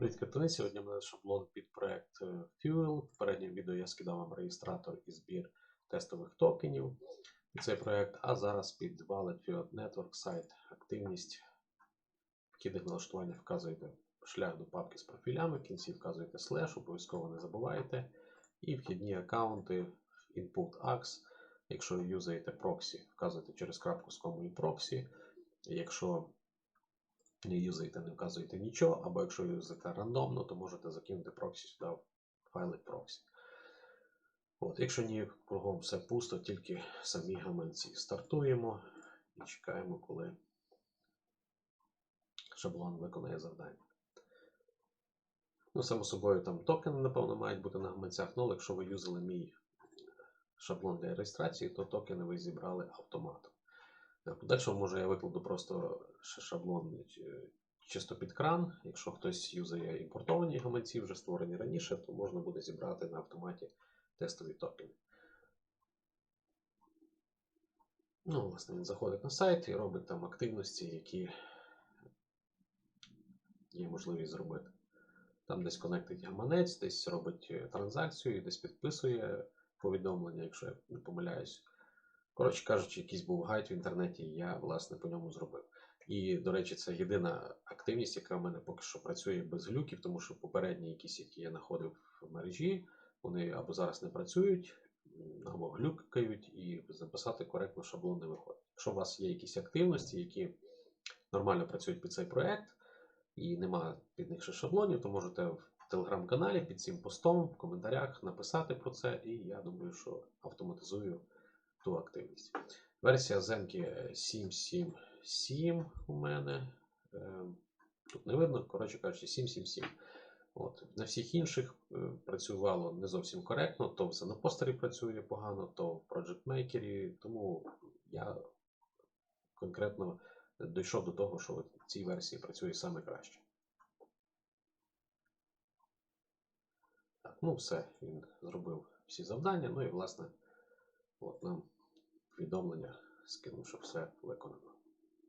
Привіт, картини. Сьогодні у мене шаблон під проект е, Fuel. В попередньому відео я скидав вам реєстратор і збір тестових токенів під цей проект, а зараз під Wallet Fiat Network сайт активність. Вхідних налаштування вказуєте шлях до папки з профілями, в кінці вказуєте слеш, обов'язково не забувайте. І вхідні аккаунти Input AX. Якщо юзаєте проксі, вказуєте через крапку з комою проксі. Якщо не юзаєте, не вказуєте нічого, або якщо юзаєте рандомно, то можете закинути проксі сюди в файлик проксі. От, Якщо ні, кругом все пусто, тільки самі гаманці. Стартуємо і чекаємо, коли шаблон виконає завдання. Ну, само собою, там токени, напевно, мають бути на гаманцях, ну, але якщо ви юзали мій шаблон для реєстрації, то токени ви зібрали автоматом. В подальшому, може, я викладу просто шаблон е, чисто під кран. Якщо хтось юзає імпортовані гаманці, вже створені раніше, то можна буде зібрати на автоматі тестові токени. Ну, власне, він заходить на сайт і робить там активності, які є можливість зробити. Там десь конектить гаманець, десь робить е, транзакцію, десь підписує повідомлення, якщо я не помиляюсь. Коротше кажучи, якийсь був гайд в інтернеті, і я, власне, по ньому зробив. І, до речі, це єдина активність, яка в мене поки що працює без глюків, тому що попередні якісь, які я знаходив в мережі, вони або зараз не працюють, або глюкають, і записати коректно шаблон не виходить. Якщо у вас є якісь активності, які нормально працюють під цей проект, і нема під них ще шаблонів, то можете в телеграм-каналі під цим постом в коментарях написати про це, і я думаю, що автоматизую ту активність. Версія земки 7.7.7 у мене. Е, Тут не видно, коротше кажучи, 7.7.7. От. На всіх інших е, працювало не зовсім коректно, то на постері працює погано, то в Project Maker, тому я конкретно дійшов до того, що в цій версії працює саме краще. Так, ну все, він зробив всі завдання, ну і власне, от нам повідомлення скину, що все виконано.